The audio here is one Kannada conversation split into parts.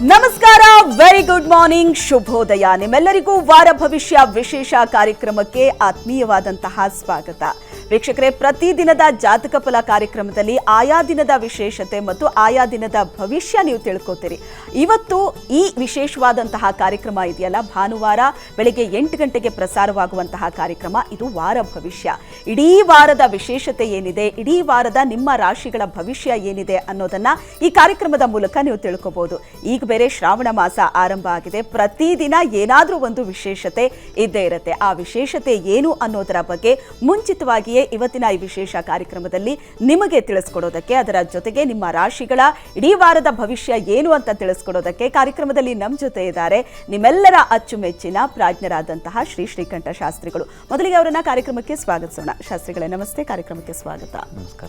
ನಮಸ್ಕಾರ ವೆರಿ ಗುಡ್ ಮಾರ್ನಿಂಗ್ ಶುಭೋದಯ. ನಿಮ್ಮೆಲ್ಲರಿಗೂ ವಾರ ಭವಿಷ್ಯ ವಿಶೇಷ ಕಾರ್ಯಕ್ರಮಕ್ಕೆ ಆತ್ಮೀಯವಾದಂತಹ ಸ್ವಾಗತ. ವೀಕ್ಷಕರೇ ಪ್ರತಿದಿನದ ಜಾತಕ ಫಲ ಕಾರ್ಯಕ್ರಮದಲ್ಲಿ ಆಯಾ ದಿನದ ವಿಶೇಷತೆ ಮತ್ತು ಆಯಾ ದಿನದ ಭವಿಷ್ಯ ನೀವು ತಿಳ್ಕೊತೀರಿ. ಇವತ್ತು ಈ ವಿಶೇಷವಾದಂತಹ ಕಾರ್ಯಕ್ರಮ ಇದೆಯಲ್ಲ, ಭಾನುವಾರ ಬೆಳಿಗ್ಗೆ ಎಂಟು ಗಂಟೆಗೆ ಪ್ರಸಾರವಾಗುವಂತಹ ಕಾರ್ಯಕ್ರಮ. ಇದು ವಾರ ಭವಿಷ್ಯ. ಇಡೀ ವಾರದ ವಿಶೇಷತೆ ಏನಿದೆ, ಇಡೀ ವಾರದ ನಿಮ್ಮ ರಾಶಿಗಳ ಭವಿಷ್ಯ ಏನಿದೆ ಅನ್ನೋದನ್ನ ಈ ಕಾರ್ಯಕ್ರಮದ ಮೂಲಕ ನೀವು ತಿಳ್ಕೊಬಹುದು ಈಗ ಬೇರೆ ಶ್ರಾವಣ ಮಾಸ ಆರಂಭ ಆಗಿದೆ ಪ್ರತಿದಿನ ಏನಾದರೂ ಒಂದು ವಿಶೇಷತೆ ಇದ್ದೇ ಇರುತ್ತೆ. ಆ ವಿಶೇಷತೆ ಏನು ಅನ್ನೋದರ ಬಗ್ಗೆ ಮುಂಚಿತವಾಗಿಯೇ ಇವತ್ತಿನ ಈ ವಿಶೇಷ ಕಾರ್ಯಕ್ರಮದಲ್ಲಿ ನಿಮಗೆ ತಿಳಿಸ್ಕೊಡೋದಕ್ಕೆ ಅದರ ಜೊತೆಗೆ ನಿಮ್ಮ ರಾಶಿಗಳ ಇಡೀ ವಾರದ ಭವಿಷ್ಯ ಏನು ಅಂತ ತಿಳಿಸ್ಕೊಡೋದಕ್ಕೆ ಕಾರ್ಯಕ್ರಮದಲ್ಲಿ ನಮ್ಮ ಜೊತೆ ಇದ್ದಾರೆ ನಿಮ್ಮೆಲ್ಲರ ಅಚ್ಚುಮೆಚ್ಚಿನ ಪ್ರಾಜ್ಞರಾದಂತಹ ಶ್ರೀ ಶ್ರೀಕಂಠ ಶಾಸ್ತ್ರಿಗಳು. ಮೊದಲಿಗೆ ಅವರನ್ನ ಕಾರ್ಯಕ್ರಮಕ್ಕೆ ಸ್ವಾಗತಿಸೋಣ. ಶಾಸ್ತ್ರಿಗಳೇ ನಮಸ್ತೆ. ಕಾರ್ಯಕ್ರಮಕ್ಕೆ ಸ್ವಾಗತ. ನಮಸ್ಕಾರ.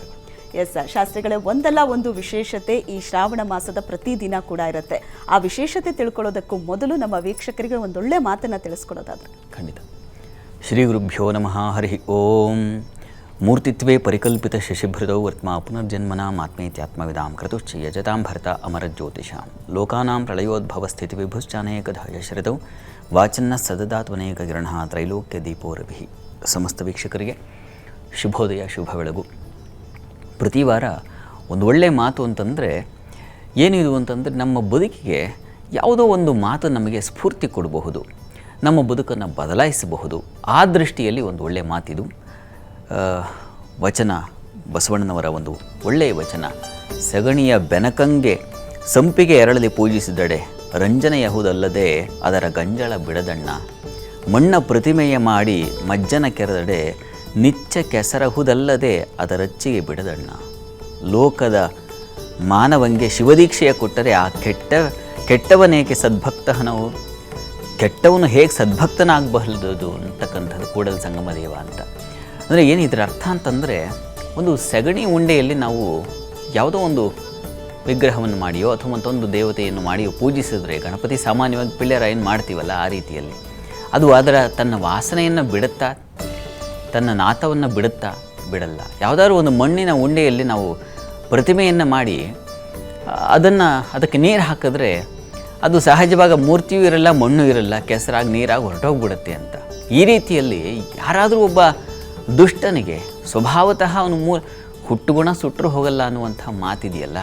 ಎಸ್ ಶಾಸ್ತ್ರಿಗಳೇ ಒಂದಲ್ಲ ಒಂದು ವಿಶೇಷತೆ ಈ ಶ್ರಾವಣ ಮಾಸದ ಪ್ರತಿದಿನ ಕೂಡ ಇರುತ್ತೆ. ಆ ವಿಶೇಷತೆ ತಿಳ್ಕೊಳ್ಳೋದಕ್ಕೂ ಮೊದಲು ನಮ್ಮ ವೀಕ್ಷಕರಿಗೆ ಒಂದೊಳ್ಳೆ ಮಾತನ್ನ ತಿಳಿಸ್ಕೊಡೋದಾದ್ರೆ. ಖಂಡಿತ. ಶ್ರೀ ಗುರುಭ್ಯೋ ನಮಃ ಹರಿ ಓಂ. ಮೂರ್ತಿತ್ವೇ ಪರಿಕಲ್ಪಿತ ಶಶಿಭೃತೌ ವರ್ತ್ಮ ಪುನರ್ಜನ್ಮನಾಮಾತ್ಮೇತ್ಯಾತ್ಮವಿದಾಂ ಕ್ರತುಶ್ಚ ಯಜತಾಂ ಭರತ ಅಮರ ಜ್ಯೋತಿಷಾಂ ಲೋಕಾನಾಂ ಪ್ರಳಯೋದ್ಭವ ಸ್ಥಿತಿ ವಿಭುಶ್ಚಾನೇಕಧ ಶರದೌ ವಾಚನ್ನ ಸದದಾತ್ವನೇಕ ಗಿರಣ ತ್ರೈಲೋಕ್ಯ ದೀಪೋರಭಿ ಸಮಸ್ತ ವೀಕ್ಷಕರಿಗೆ ಶುಭೋದಯ, ಶುಭ ಬೆಳಗು. ಪ್ರತಿ ವಾರ ಒಂದು ಒಳ್ಳೆಯ ಮಾತು ಅಂತಂದರೆ ಏನಿದು ಅಂತಂದರೆ ನಮ್ಮ ಬದುಕಿಗೆ ಯಾವುದೋ ಒಂದು ಮಾತು ನಮಗೆ ಸ್ಫೂರ್ತಿ ಕೊಡಬಹುದು. ನಮ್ಮ ಬದುಕನ್ನು ಬದಲಾಯಿಸಬಹುದು. ಆ ದೃಷ್ಟಿಯಲ್ಲಿ ಒಂದು ಒಳ್ಳೆಯ ಮಾತಿದು. ವಚನ, ಬಸವಣ್ಣನವರ ಒಂದು ಒಳ್ಳೆಯ ವಚನ. ಸಗಣಿಯ ಬೆನಕಂಗೆ ಸಂಪಿಗೆ ಎರಳಲಿ ಪೂಜಿಸಿದಡೆ ರಂಜನೆಯಹುದಲ್ಲದೆ ಅದರ ಗಂಜಳ ಬಿಡದಣ್ಣ. ಮಣ್ಣ ಪ್ರತಿಮೆಯ ಮಾಡಿ ಮಜ್ಜನ ಕೆರೆದಡೆ, ನಿಚ್ಚ ಕೆಸರಹುದಲ್ಲದೆ ಅದರಚ್ಚಿಗೆ ಬಿಡದಣ್ಣ. ಲೋಕದ ಮಾನವಂಗೆ ಶಿವದೀಕ್ಷೆಯ ಕೊಟ್ಟರೆ ಆ ಕೆಟ್ಟ, ಕೆಟ್ಟವನೇಕೆ ಸದ್ಭಕ್ತಹನವು? ಕೆಟ್ಟವನು ಹೇಗೆ ಸದ್ಭಕ್ತನಾಗಬಲ್ಲದು ಅಂತಕ್ಕಂಥದ್ದು ಕೂಡಲ ಸಂಗಮದೇವ ಅಂತ. ಅಂದರೆ ಏನು ಇದರ ಅರ್ಥ ಅಂತಂದರೆ ಒಂದು ಸಗಣಿ ಉಂಡೆಯಲ್ಲಿ ನಾವು ಯಾವುದೋ ಒಂದು ವಿಗ್ರಹವನ್ನು ಮಾಡಿಯೋ ಅಥವಾ ಮತ್ತೊಂದು ದೇವತೆಯನ್ನು ಮಾಡಿಯೋ ಪೂಜಿಸಿದ್ರೆ ಗಣಪತಿ ಸಾಮಾನ್ಯವಾಗಿ ಪಿಳ್ಳೆರಾಯನ್ ಮಾಡ್ತೀವಲ್ಲ ಆ ರೀತಿಯಲ್ಲಿ? ಅದು ಅದರ ತನ್ನ ವಾಸನೆಯನ್ನು ಬಿಡುತ್ತಾ, ತನ್ನ ನಾಥವನ್ನು ಬಿಡುತ್ತಾ ಬಿಡಲ್ಲ. ಯಾವುದಾದ್ರೂ ಒಂದು ಮಣ್ಣಿನ ಉಂಡೆಯಲ್ಲಿ ನಾವು ಪ್ರತಿಮೆಯನ್ನು ಮಾಡಿ ಅದನ್ನು ಅದಕ್ಕೆ ನೀರು ಹಾಕಿದ್ರೆ ಅದು ಸಹಜವಾಗ ಮೂರ್ತಿಯೂ ಇರಲ್ಲ, ಮಣ್ಣು ಇರಲ್ಲ, ಕೆಸರಾಗಿ ನೀರಾಗಿ ಹೊರಟೋಗ್ಬಿಡುತ್ತೆ ಅಂತ. ಈ ರೀತಿಯಲ್ಲಿ ಯಾರಾದರೂ ಒಬ್ಬ ದುಷ್ಟನಿಗೆ ಸ್ವಭಾವತಃ ಅವನು ಮೂ, ಹುಟ್ಟುಗುಣ ಸುಟ್ಟರು ಹೋಗಲ್ಲ ಅನ್ನುವಂಥ ಮಾತಿದೆಯಲ್ಲ?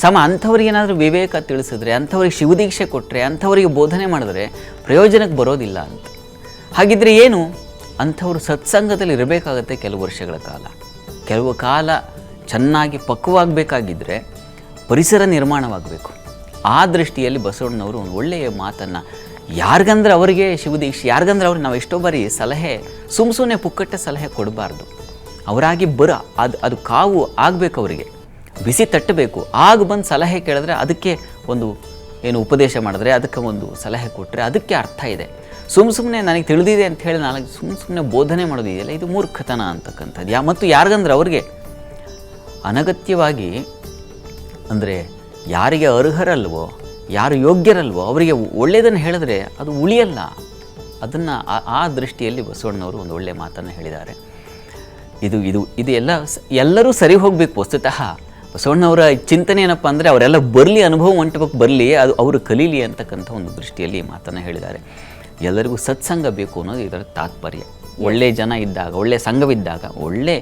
ಸಮ, ಅಂಥವ್ರಿಗೆ ಏನಾದರೂ ವಿವೇಕ ತಿಳಿಸಿದ್ರೆ, ಅಂಥವ್ರಿಗೆ ಶಿವದೀಕ್ಷೆ ಕೊಟ್ಟರೆ ಅಂಥವರಿಗೆ ಬೋಧನೆ ಮಾಡಿದ್ರೆ ಪ್ರಯೋಜನಕ್ಕೆ ಬರೋದಿಲ್ಲ ಅಂತ. ಹಾಗಿದ್ರೆ ಏನು? ಅಂಥವ್ರು ಸತ್ಸಂಗದಲ್ಲಿ ಇರಬೇಕಾಗತ್ತೆ ಕೆಲವು ವರ್ಷಗಳ ಕಾಲ. ಕೆಲವು ಕಾಲ ಚೆನ್ನಾಗಿ ಪಕ್ವವಾಗಬೇಕಾಗಿದ್ದರೆ ಪರಿಸರ ನಿರ್ಮಾಣವಾಗಬೇಕು. ಆ ದೃಷ್ಟಿಯಲ್ಲಿ ಬಸವಣ್ಣನವರು ಒಂದು ಒಳ್ಳೆಯ ಮಾತನ್ನು ಯಾರಿಗಂದ್ರೆ ಅವರಿಗೆ ಶಿವದೀಕ್ಷೆ, ಯಾರಿಗಂದ್ರೆ ಅವ್ರಿಗೆ ನಾವು ಎಷ್ಟೋ ಬಾರಿ ಸಲಹೆ ಸುಮ್ಮ ಸುಮ್ಮನೆ ಪುಕ್ಕಟ್ಟ ಸಲಹೆ ಕೊಡಬಾರ್ದು. ಅವರಾಗಿ ಬರ, ಅದು ಅದು ಕಾವು ಆಗಬೇಕು ಅವರಿಗೆ. ಬಿಸಿ ತಟ್ಟಬೇಕು. ಆಗ ಬಂದು ಸಲಹೆ ಕೇಳಿದ್ರೆ ಅದಕ್ಕೆ ಒಂದು ಏನು ಉಪದೇಶ ಮಾಡಿದ್ರೆ, ಅದಕ್ಕೆ ಒಂದು ಸಲಹೆ ಕೊಟ್ಟರೆ ಅದಕ್ಕೆ ಅರ್ಥ ಇದೆ. ಸುಮ್ಮ ಸುಮ್ಮನೆ ನನಗೆ ತಿಳಿದಿದೆ ಅಂತ ಹೇಳಿ ನನಗೆ ಸುಮ್ಮ ಸುಮ್ಮನೆ ಬೋಧನೆ ಮಾಡೋದಿದೆಯಲ್ಲ ಇದು ಮೂರ್ಖತನ ಅಂತಕ್ಕಂಥದ್ದು. ಯಾ, ಮತ್ತು ಯಾರಿಗಂದ್ರೆ ಅವ್ರಿಗೆ ಅನಗತ್ಯವಾಗಿ, ಅಂದರೆ ಯಾರಿಗೆ ಅರ್ಹರಲ್ವೋ ಯಾರು ಯೋಗ್ಯರಲ್ವೋ ಅವರಿಗೆ ಒಳ್ಳೆಯದನ್ನು ಹೇಳಿದ್ರೆ ಅದು ಉಳಿಯಲ್ಲ. ಅದನ್ನು ಆ- ದೃಷ್ಟಿಯಲ್ಲಿ ಬಸವಣ್ಣನವರು ಒಂದು ಒಳ್ಳೆಯ ಮಾತನ್ನು ಹೇಳಿದ್ದಾರೆ. ಇದು ಇದು ಇದು ಎಲ್ಲ ಎಲ್ಲರೂ ಸರಿ ಹೋಗಬೇಕು ವಸ್ತುತಃ. ಬಸವಣ್ಣವರ ಚಿಂತನೆ ಏನಪ್ಪ ಅಂದರೆ ಅವರೆಲ್ಲ ಬರಲಿ, ಅನುಭವ ಮಂಟಪಕ್ಕೆ ಬರಲಿ, ಅದು ಅವರು ಕಲೀಲಿ ಅಂತಕ್ಕಂಥ ಒಂದು ದೃಷ್ಟಿಯಲ್ಲಿ ಮಾತನ್ನು ಹೇಳಿದ್ದಾರೆ. ಎಲ್ಲರಿಗೂ ಸತ್ಸಂಗ ಬೇಕು ಅನ್ನೋದು ಇದರ ತಾತ್ಪರ್ಯ. ಒಳ್ಳೆಯ ಜನ ಇದ್ದಾಗ ಒಳ್ಳೆಯ ಸಂಘವಿದ್ದಾಗ ಒಳ್ಳೆಯ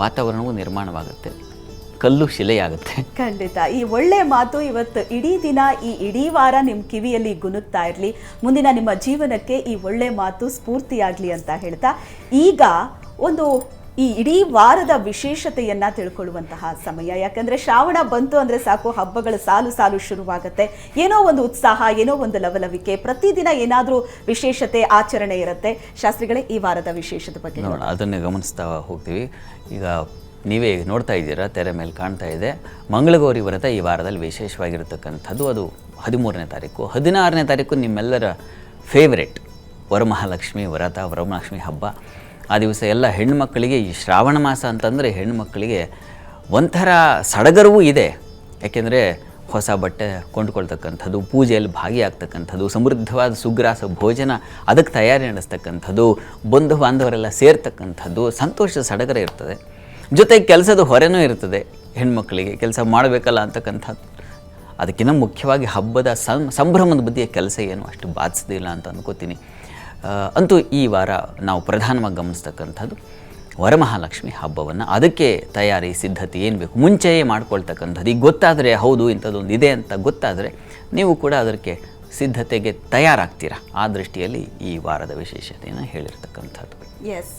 ವಾತಾವರಣವು ನಿರ್ಮಾಣವಾಗುತ್ತೆ. ಕಲ್ಲು ಶಿಲೆಯಾಗುತ್ತೆ. ಖಂಡಿತ. ಈ ಒಳ್ಳೆ ಮಾತು ಇವತ್ತು ಇಡೀ ದಿನ ಈ ಇಡೀ ವಾರ ನಿಮ್ಮ ಕಿವಿಯಲ್ಲಿ ಗುನುಗ್ತಾ ಇರಲಿ. ಮುಂದಿನ ನಿಮ್ಮ ಜೀವನಕ್ಕೆ ಈ ಒಳ್ಳೆ ಮಾತು ಸ್ಫೂರ್ತಿಯಾಗಲಿ ಅಂತ ಹೇಳ್ತಾ ಈಗ ಒಂದು ಈ ಇಡೀ ವಾರದ ವಿಶೇಷತೆಯನ್ನ ತಿಳ್ಕೊಳ್ಳುವಂತಹ ಸಮಯ. ಯಾಕಂದ್ರೆ ಶ್ರಾವಣ ಬಂತು ಅಂದ್ರೆ ಸಾಕು ಹಬ್ಬಗಳ ಸಾಲು ಸಾಲು ಶುರುವಾಗುತ್ತೆ. ಏನೋ ಒಂದು ಉತ್ಸಾಹ ಏನೋ ಒಂದು ಲವಲವಿಕೆ ಪ್ರತಿದಿನ ಏನಾದರೂ ವಿಶೇಷತೆ ಆಚರಣೆ ಇರುತ್ತೆ. ಶಾಸ್ತ್ರಿಗಳೇ ಈ ವಾರದ ವಿಶೇಷತೆ ಬಗ್ಗೆ ಅದನ್ನೇ ಗಮನಿಸ್ತಾ ಹೋಗ್ತೀವಿ. ಈಗ ನೀವೇ ನೋಡ್ತಾ ಇದ್ದೀರಾ, ತೆರೆ ಮೇಲೆ ಕಾಣ್ತಾ ಇದೆ. ಮಂಗಳಗೌರಿ ವ್ರತ ಈ ವಾರದಲ್ಲಿ ವಿಶೇಷವಾಗಿರತಕ್ಕಂಥದ್ದು. ಅದು ಹದಿಮೂರನೇ ತಾರೀಕು. ಹದಿನಾರನೇ ತಾರೀಕು ನಿಮ್ಮೆಲ್ಲರ ಫೇವ್ರೆಟ್ ವರಮಹಾಲಕ್ಷ್ಮಿ ವ್ರತ, ವರಮಹಾಲಕ್ಷ್ಮಿ ಹಬ್ಬ. ಆ ದಿವಸ ಎಲ್ಲ ಹೆಣ್ಮಕ್ಕಳಿಗೆ ಈ ಶ್ರಾವಣ ಮಾಸ ಅಂತಂದರೆ ಹೆಣ್ಮಕ್ಕಳಿಗೆ ಒಂಥರ ಸಡಗರವೂ ಇದೆ. ಯಾಕೆಂದರೆ ಹೊಸ ಬಟ್ಟೆ ಕೊಂಡುಕೊಳ್ತಕ್ಕಂಥದ್ದು, ಪೂಜೆಯಲ್ಲಿ ಭಾಗಿಯಾಗ್ತಕ್ಕಂಥದ್ದು, ಸಮೃದ್ಧವಾದ ಸುಗ್ರಾಸ ಭೋಜನ, ಅದಕ್ಕೆ ತಯಾರಿ ನಡೆಸ್ತಕ್ಕಂಥದ್ದು ಬಂಧು ಬಾಂಧವರೆಲ್ಲ ಸೇರ್ತಕ್ಕಂಥದ್ದು, ಸಂತೋಷದ ಸಡಗರ ಇರ್ತದೆ. ಜೊತೆಗೆ ಕೆಲಸದ ಹೊರೆನೂ ಇರ್ತದೆ ಹೆಣ್ಮಕ್ಳಿಗೆ, ಕೆಲಸ ಮಾಡಬೇಕಲ್ಲ ಅಂತಕ್ಕಂಥದ್ದು. ಅದಕ್ಕಿಂತ ಮುಖ್ಯವಾಗಿ ಹಬ್ಬದ ಸಂಭ್ರಮದ ಬದಿಯ ಕೆಲಸ ಏನು? ಅಷ್ಟು ಬಾಧಿಸೋದಿಲ್ಲ ಅಂತ ಅಂದ್ಕೋತೀನಿ ಅಂತೂ ಈ ವಾರ ನಾವು ಪ್ರಧಾನವಾಗಿ ಗಮನಿಸ್ತಕ್ಕಂಥದ್ದು ವರಮಹಾಲಕ್ಷ್ಮಿ ಹಬ್ಬವನ್ನು. ಅದಕ್ಕೆ ತಯಾರಿ, ಸಿದ್ಧತೆ ಏನು ಬೇಕು? ಮುಂಚೆಯೇ ಮಾಡ್ಕೊಳ್ತಕ್ಕಂಥದ್ದು. ಈಗ ಗೊತ್ತಾದರೆ ಹೌದು, ಇಂಥದ್ದೊಂದು ಇದೆ ಅಂತ ಗೊತ್ತಾದರೆ ನೀವು ಕೂಡ ಅದಕ್ಕೆ ಸಿದ್ಧತೆಗೆ ತಯಾರಾಗ್ತೀರಾ? ಆ ದೃಷ್ಟಿಯಲ್ಲಿ ಈ ವಾರದ ವಿಶೇಷತೆಯನ್ನು ಹೇಳಿರ್ತಕ್ಕಂಥದ್ದು. ಎಸ್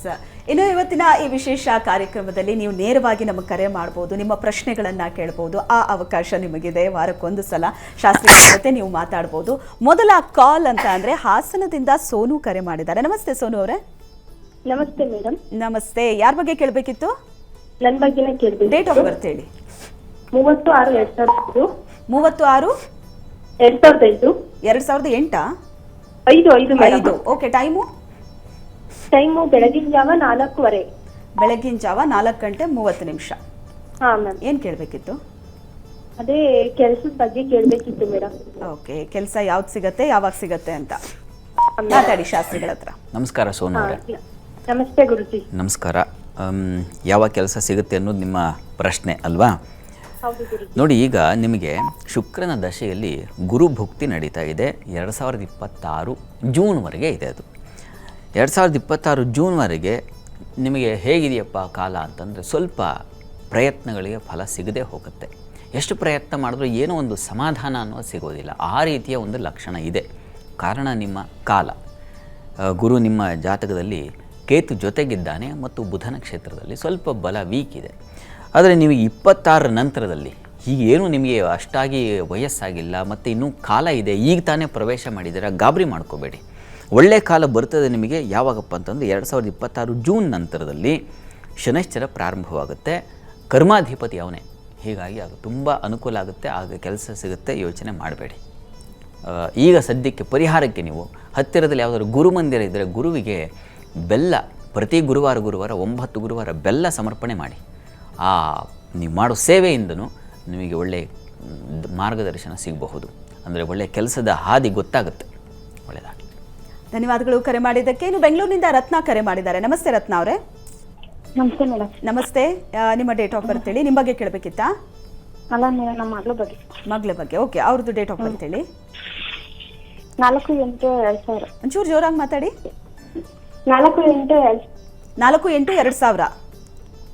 ಇನ್ನು ಇವತ್ತಿನ ಈ ವಿಶೇಷ ಕಾರ್ಯಕ್ರಮದಲ್ಲಿ ನೀವು ನೇರವಾಗಿ ನಮಗೆ ಕರೆ ಮಾಡ್ಬೋದು ನಿಮ್ಮ ಪ್ರಶ್ನೆಗಳನ್ನ ಕೇಳ್ಬೋದು ಆ ಅವಕಾಶ ನಿಮಗಿದೆ. ವಾರಕ್ಕೊಂದು ಸಲ ಶಾಸ್ತ್ರಿಗಳ ಜೊತೆ ನೀವು ಮಾತಾಡ್ಬೋದು. ಮೊದಲ ಕಾಲ್ ಅಂತ ಅಂದ್ರೆ ಹಾಸನದಿಂದ ಸೋನು ಕರೆ ಮಾಡಿದ್ದಾರೆ. ನಮಸ್ತೆ ಸೋನು ಅವರೇ. ನಮಸ್ತೆ ಮೇಡಮ್ ನಮಸ್ತೆ. ಯಾರ ಬಗ್ಗೆ ಕೇಳಬೇಕಿತ್ತು? ನನ್ನ ಬಗ್ಗೆನೇ ಡೇಟ್ ಆಫ್ ಬರ್ತ್ ಹೇಳಿ. ಮೂವತ್ತು ಆರು ಎರಡ್ ಸಾವಿರದ ಐದು. ಮೂವತ್ತು ಆರು? ಎರಡ್ ಸಾವಿರದ ಎಂಟು ಎರಡ್ ಸಾವಿರದ ಎಂಟಾ? ಐದು ಐದು ಮೇಡಮ್ ಐದು. ಓಕೆ ಟೈಮು ಟೈಮು ಬೆಳಗಿನ ಜಾವ ನಾಲ್ಕೂವರೆ. ಬೆಳಗಿನ ಜಾವ ನಾಲ್ಕು ಗಂಟೆ ಮೂವತ್ತು ನಿಮಿಷ. ಹಾ ಮ್ಯಾಮ್. ಏನು ಕೇಳಬೇಕಿತ್ತು? ಅದೇ ಕೆಲಸದ ಬಗ್ಗೆ ಕೇಳಬೇಕಿತ್ತು ಮೇಡಮ್ ಓಕೆ ಕೆಲಸ ಯಾವ್ದು ಸಿಗತ್ತೆ ಯಾವಾಗ ಸಿಗತ್ತೆ ಅಂತ. ಮಾತಾಡಿ ಶಾಸ್ತ್ರಿಗಳ ಹತ್ರ. ನಮಸ್ಕಾರ ಸೋನು ಅವರೇ ನಮಸ್ತೆ ಗುರುಜಿ. ನಮಸ್ಕಾರ. ಅಮ್, ಯಾವ ಕೆಲಸ ಸಿಗುತ್ತೆ ಅನ್ನೋದು ನಿಮ್ಮ ಪ್ರಶ್ನೆ ಅಲ್ವಾ? ಹೌದು ಗುರುಜಿ. ನೋಡಿ ಈಗ ನಿಮಗೆ ಶುಕ್ರನ ದಶೆಯಲ್ಲಿ ಗುರು ಭುಕ್ತಿ ನಡೀತಾ ಇದೆ. ಎರಡು ಸಾವಿರದ ಇಪ್ಪತ್ತಾರು ಜೂನ್ವರೆಗೆ ಇದೆ ಅದು. ಎರಡು ಸಾವಿರದ ಇಪ್ಪತ್ತಾರು ಜೂನ್ವರೆಗೆ ನಿಮಗೆ ಹೇಗಿದೆಯಪ್ಪ ಕಾಲ ಅಂತಂದರೆ ಸ್ವಲ್ಪ ಪ್ರಯತ್ನಗಳಿಗೆ ಫಲ ಸಿಗದೆ ಹೋಗುತ್ತೆ. ಎಷ್ಟು ಪ್ರಯತ್ನ ಮಾಡಿದ್ರೂ ಏನೋ ಒಂದು ಸಮಾಧಾನ ಅನ್ನೋ ಸಿಗೋದಿಲ್ಲ. ಆ ರೀತಿಯ ಒಂದು ಲಕ್ಷಣ ಇದೆ. ಕಾರಣ ನಿಮ್ಮ ಕಾಲ. ಗುರು ನಿಮ್ಮ ಜಾತಕದಲ್ಲಿ ಕೇತು ಜೊತೆಗಿದ್ದಾನೆ ಮತ್ತು ಬುಧನ ಕ್ಷೇತ್ರದಲ್ಲಿ ಸ್ವಲ್ಪ ಬಲ ವೀಕ್ ಇದೆ. ಆದರೆ ನೀವು ಇಪ್ಪತ್ತಾರರ ನಂತರದಲ್ಲಿ ಈಗ ಏನು ನಿಮಗೆ ಅಷ್ಟಾಗಿ ವಯಸ್ಸಾಗಿಲ್ಲ, ಮತ್ತು ಇನ್ನೂ ಕಾಲ ಇದೆ, ಈಗ ತಾನೇ ಪ್ರವೇಶ ಮಾಡಿದ್ದೀರಾ, ಗಾಬರಿ ಮಾಡ್ಕೋಬೇಡಿ. ಒಳ್ಳೆಯ ಕಾಲ ಬರ್ತದೆ ನಿಮಗೆ ಯಾವಾಗಪ್ಪ ಅಂತಂದರೆ ಎರಡು ಸಾವಿರದ ಇಪ್ಪತ್ತಾರು ಜೂನ್ ನಂತರದಲ್ಲಿ ಶನೈಶ್ಚರ ಪ್ರಾರಂಭವಾಗುತ್ತೆ. ಕರ್ಮಾಧಿಪತಿ ಅವನೇ. ಹೀಗಾಗಿ ಅದು ತುಂಬ ಅನುಕೂಲ ಆಗುತ್ತೆ. ಆಗ ಕೆಲಸ ಸಿಗುತ್ತೆ. ಯೋಚನೆ ಮಾಡಬೇಡಿ. ಈಗ ಸದ್ಯಕ್ಕೆ ಪರಿಹಾರಕ್ಕೆ ನೀವು ಹತ್ತಿರದಲ್ಲಿ ಯಾವುದಾದ್ರು ಗುರುಮಂದಿರ ಇದ್ದರೆ ಗುರುವಿಗೆ ಬೆಲ್ಲ, ಪ್ರತಿ ಗುರುವಾರ ಗುರುವಾರ ಒಂಬತ್ತು ಗುರುವಾರ ಬೆಲ್ಲ ಸಮರ್ಪಣೆ ಮಾಡಿ. ಆ, ನೀವು ಮಾಡೋ ಸೇವೆಯಿಂದನೂ ನಿಮಗೆ ಒಳ್ಳೆಯ ಮಾರ್ಗದರ್ಶನ ಸಿಗಬಹುದು. ಅಂದರೆ ಒಳ್ಳೆಯ ಕೆಲಸದ ಹಾದಿ ಗೊತ್ತಾಗುತ್ತೆ. ಒಳ್ಳೆಯದಾಗಲಿ ಧನ್ಯವಾದಗಳು ಕರೆ ಮಾಡಿದ್ದಕ್ಕೆ. ಇನ್ನು ಬೆಂಗಳೂರಿನಿಂದ ರತ್ನ ಕರೆ ಮಾಡಿದ್ದಾರೆ. ನಮಸ್ತೆ ರತ್ನ ಅವರೇ. ನಮಸ್ತೆ ಮೇಡಮ್ ನಮಸ್ತೆ. ಆ, ನಿಮ್ಮ ಡೇಟ್ ಆಫ್ ಬರ್ತ್ ಹೇಳಿ. ನಿಮ್ಮ ಬಗ್ಗೆ ಕೇಳಬೇಕಿತ್ತಾ? ಅಲ್ಲ ಮೇಡಮ್ ನಮ್ಮ ಮಗಳ ಬಗ್ಗೆ. ಮಗಳ ಬಗ್ಗೆ. ಓಕೆ ಅವ್ರದ್ದು ಡೇಟ್ ಆಫ್ ಬರ್ತ್ ಹೇಳಿ. ನಾಲ್ಕು ಎಂಟು ಎರಡ್ ಸಾವಿರ. ಒಂಚೂರು ಜೋರಾಗಿ ಮಾತಾಡಿ. ನಾಲ್ಕು ಎಂಟು ಎರಡ್ ನಾಲ್ಕು ಎಂಟು ಎರಡು ಸಾವಿರ.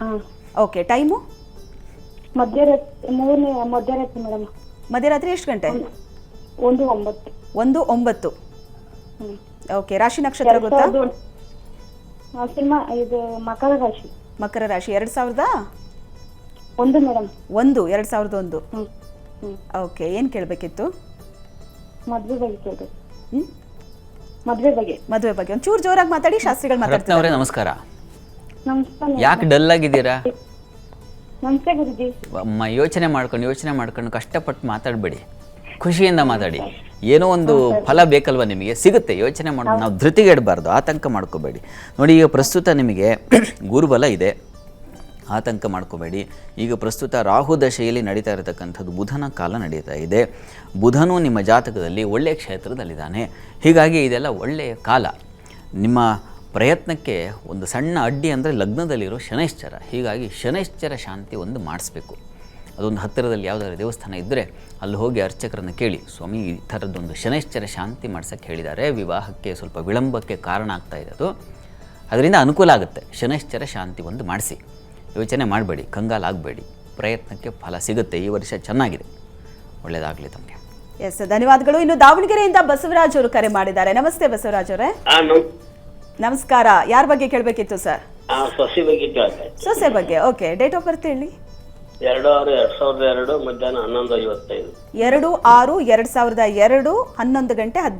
ಹಾ. Okay time? ಮಧ್ಯರಾತ್ರಿ ಮೂರನೇ ಮಧ್ಯರಾತ್ರಿ ಮೇಡಮ್ ಮಧ್ಯರಾತ್ರಿ ಎಷ್ಟು ಗಂಟೆ? ಒಂದು ಒಂಬತ್ತು. ಒಂದು ಒಂಬತ್ತು. ಹ್ಮ್. ಓಕೆ ರಾಶಿ ನಕ್ಷತ್ರ ಗೊತ್ತಾ? ಸಾವಿರದ ಆ, ಸಿನಿಮಾ ಇದು ಮಕರ ರಾಶಿ. ಮಕರ ರಾಶಿ ಎರಡ್ ಸಾವಿರದ? ಒಂದು ಮೇಡಮ್ ಒಂದು ಎರಡ್ ಸಾವಿರದ ಒಂದು. ಹ್ಮ್ ಹ್ಮ್. ಓಕೆ ಏನ್ ಕೇಳಬೇಕಿತ್ತು? ಮದ್ವೆ ಬಗ್ಗೆ ಕೇಳಬೇಕು. ಮದ್ವೆ ಬಗ್ಗೆ. ಮದುವೆ ಬಗ್ಗೆ. ಒಂಚೂರು ಜೋರಾಗಿ ಮಾತಾಡಿ ಶಾಸ್ತ್ರಿಗಳು ರತ್ನ ಮಾತಾಡ್ತಾರೆ ನಮಸ್ಕಾರ. ನಮಸ್ಕಾರ ಯಾಕೆ ಡಲ್ ಆಗಿದ್ದೀರಾ? ನಮಸ್ತೆ ಗುರುಜಿ. ಅಮ್ಮ ಯೋಚನೆ ಮಾಡ್ಕೊಂಡು ಯೋಚನೆ ಮಾಡ್ಕೊಂಡು ಕಷ್ಟಪಟ್ಟು ಮಾತಾಡಬೇಡಿ. ಖುಷಿಯಿಂದ ಮಾತಾಡಿ. ಏನೋ ಒಂದು ಫಲ ಬೇಕಲ್ವ ನಿಮಗೆ? ಸಿಗುತ್ತೆ. ಯೋಚನೆ ಮಾಡೋದು ನಾವು ಧೃತಿಗೆಡಬಾರ್ದು. ಆತಂಕ ಮಾಡ್ಕೋಬೇಡಿ. ನೋಡಿ ಈಗ ಪ್ರಸ್ತುತ ನಿಮಗೆ ಗುರುಬಲ ಇದೆ. ಆತಂಕ ಮಾಡ್ಕೋಬೇಡಿ. ಈಗ ಪ್ರಸ್ತುತ ರಾಹು ದಶೆಯಲ್ಲಿ ನಡೀತಾ ಇರತಕ್ಕಂಥದ್ದು ಬುಧನ ಕಾಲ ನಡೀತಾ ಇದೆ. ಬುಧನು ನಿಮ್ಮ ಜಾತಕದಲ್ಲಿ ಒಳ್ಳೆಯ ಕ್ಷೇತ್ರದಲ್ಲಿದ್ದಾನೆ. ಹೀಗಾಗಿ ಇದೆಲ್ಲ ಒಳ್ಳೆಯ ಕಾಲ. ನಿಮ್ಮ ಪ್ರಯತ್ನಕ್ಕೆ ಒಂದು ಸಣ್ಣ ಅಡ್ಡಿ ಅಂದರೆ ಲಗ್ನದಲ್ಲಿರೋ ಶನೈಶ್ಚರ. ಹೀಗಾಗಿ ಶನೈಶ್ಚರ ಶಾಂತಿ ಒಂದು ಮಾಡಿಸ್ಬೇಕು. ಅದೊಂದು ಹತ್ತಿರದಲ್ಲಿ ಯಾವುದಾದ್ರು ದೇವಸ್ಥಾನ ಇದ್ದರೆ ಅಲ್ಲಿ ಹೋಗಿ ಅರ್ಚಕರನ್ನು ಕೇಳಿ ಸ್ವಾಮಿ ಈ ಥರದ್ದೊಂದು ಶನೈಶ್ಚರ ಶಾಂತಿ ಮಾಡ್ಸೋಕ್ಕೆ ಹೇಳಿದ್ದಾರೆ ವಿವಾಹಕ್ಕೆ ಸ್ವಲ್ಪ ವಿಳಂಬಕ್ಕೆ ಕಾರಣ ಆಗ್ತಾ ಇದೆ ಅದು. ಅದರಿಂದ ಅನುಕೂಲ ಆಗುತ್ತೆ ಶನೈಶ್ಚರ ಶಾಂತಿ ಒಂದು ಮಾಡಿಸಿ. ಯೋಚನೆ ಮಾಡಬೇಡಿ ಕಂಗಾಲಾಗಬೇಡಿ ಪ್ರಯತ್ನಕ್ಕೆ ಫಲ ಸಿಗುತ್ತೆ ಈ ವರ್ಷ ಚೆನ್ನಾಗಿದೆ. ಒಳ್ಳೇದಾಗಲಿ ತಮಗೆ. ಎಸ್ ಧನ್ಯವಾದಗಳು. ಇನ್ನು ದಾವಣಗೆರೆಯಿಂದ ಬಸವರಾಜ್ ಅವರು ಕರೆ ಮಾಡಿದ್ದಾರೆ. ನಮಸ್ತೆ ಬಸವರಾಜ್ ಅವರೇ. ಆ ನಮಸ್ಕಾರ. ಯಾರ ಬಗ್ಗೆ ಕೇಳಬೇಕಿತ್ತು ಸರ್ ಆ ಸೊಸಿ ಬಗ್ಗೆ ಕೇಳ್ತಾ ಇದ್ದೆ. ಸೊಸೆ ಬಗ್ಗೆ. ಓಕೆ ಡೇಟ್ ಆಫ್ ಬರ್ತ್ ಹೇಳಿ. ಎರಡು ಆರು ಎರಡ್ ಸಾವಿರದ ಎರಡು ಮಧ್ಯಾಹ್ನ ಹನ್ನೊಂದು ಐವತ್ತೈದು. ಎರಡು ಆರು ಎರಡು ಸಾವಿರದ ಎರಡು ಹನ್ನೊಂದು ಗಂಟೆ ಹದ್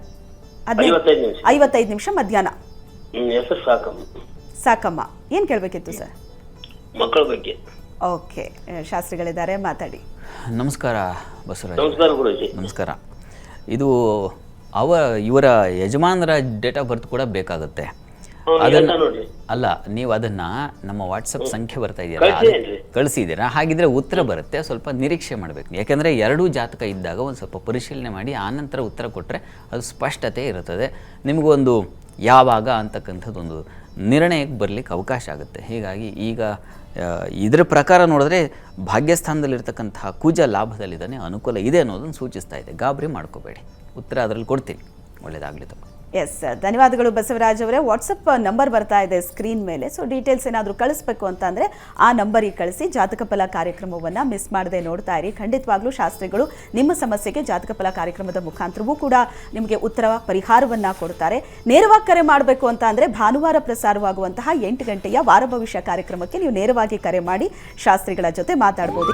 ಹದಿನೈದು ಐವತ್ತೈದು ನಿಮಿಷ. ಐವತ್ತೈದು ನಿಮಿಷ ಮಧ್ಯಾಹ್ನ. ಹ್ಮ್ ಹೆಸರು ಸಾಕಮ್ಮ. ಸಾಕಮ್ಮ. ಏನು ಕೇಳಬೇಕಿತ್ತು ಸರ್? ಮಕ್ಕಳ ಬಗ್ಗೆ. ಓಕೆ ಶಾಸ್ತ್ರಿಗಳಿದ್ದಾರೆ ಮಾತಾಡಿ. ನಮಸ್ಕಾರ ಬಸವರಾಜ್. ನಮಸ್ಕಾರ ಗುರುಜಿ. ನಮಸ್ಕಾರ. ಇದು ಅವ ಇವರ ಯಜಮಾನರ ಡೇಟ್ ಆಫ್ ಬರ್ತ್ ಕೂಡ ಬೇಕಾಗುತ್ತೆ. ಅದನ್ನ ಅಲ್ಲ ನೀವು ಅದನ್ನ ನಮ್ಮ ವಾಟ್ಸಪ್ ಸಂಖ್ಯೆ ಬರ್ತಾ ಇದೆಯಲ್ಲ ಕಳಿಸಿದೀರಾ ಕಳಿಸಿದ್ದೀರಾ? ಹಾಗಿದ್ರೆ ಉತ್ತರ ಬರುತ್ತೆ ಸ್ವಲ್ಪ ನಿರೀಕ್ಷೆ ಮಾಡಬೇಕು. ಯಾಕಂದ್ರೆ ಎರಡೂ ಜಾತಕ ಇದ್ದಾಗ ಒಂದು ಸ್ವಲ್ಪ ಪರಿಶೀಲನೆ ಮಾಡಿ ಆನಂತರ ಉತ್ತರ ಕೊಟ್ಟರೆ ಅದು ಸ್ಪಷ್ಟತೆ ಇರುತ್ತದೆ. ನಿಮಗೊಂದು ಯಾವಾಗ ಅಂತಕ್ಕಂಥದ್ದೊಂದು ನಿರ್ಣಯಕ್ಕೆ ಬರಲಿಕ್ಕೆ ಅವಕಾಶ ಆಗುತ್ತೆ. ಹೀಗಾಗಿ ಈಗ ಇದ್ರ ಇದರ ಪ್ರಕಾರ ನೋಡಿದ್ರೆ ಭಾಗ್ಯಸ್ಥಾನದಲ್ಲಿರ್ತಕ್ಕಂತಹ ಕುಜ ಲಾಭದಲ್ಲಿದ್ದಾನೆ ಅನುಕೂಲ ಇದೆ ಅನ್ನೋದನ್ನು ಸೂಚಿಸ್ತಾ ಇದೆ. ಗಾಬರಿ ಮಾಡ್ಕೋಬೇಡಿ. ಉತ್ತರ ಅದರಲ್ಲಿ ಕೊಡ್ತೀನಿ. ಒಳ್ಳೆಯದಾಗಲಿ ತಮ್ಮ ಎಸ್ ಧನ್ಯವಾದಗಳು ಬಸವರಾಜ್ ಅವರೇ. ವಾಟ್ಸಪ್ ನಂಬರ್ ಬರ್ತಾ ಇದೆ ಸ್ಕ್ರೀನ್ ಮೇಲೆ. ಸೊ ಡೀಟೇಲ್ಸ್ ಏನಾದರೂ ಕಳಿಸ್ಬೇಕು ಅಂತ ಅಂದರೆ ಆ ನಂಬರಿಗೆ ಕಳಿಸಿ. ಜಾತಕ ಫಲ ಕಾರ್ಯಕ್ರಮವನ್ನು ಮಿಸ್ ಮಾಡದೆ ನೋಡ್ತಾ ಇರಿ. ಖಂಡಿತವಾಗ್ಲೂ ಶಾಸ್ತ್ರಿಗಳು ನಿಮ್ಮ ಸಮಸ್ಯೆಗೆ ಜಾತಕ ಫಲ ಕಾರ್ಯಕ್ರಮದ ಮುಖಾಂತರವೂ ಕೂಡ ನಿಮಗೆ ಉತ್ತರ ಪರಿಹಾರವನ್ನು ಕೊಡ್ತಾರೆ. ನೇರವಾಗಿ ಕರೆ ಮಾಡಬೇಕು ಅಂತ ಅಂದರೆ ಭಾನುವಾರ ಪ್ರಸಾರವಾಗುವಂತಹ ಎಂಟು ಗಂಟೆಯ ವಾರ ಭವಿಷ್ಯ ಕಾರ್ಯಕ್ರಮಕ್ಕೆ ನೀವು ನೇರವಾಗಿ ಕರೆ ಮಾಡಿ ಶಾಸ್ತ್ರಿಗಳ ಜೊತೆ ಮಾತಾಡ್ಬೋದು.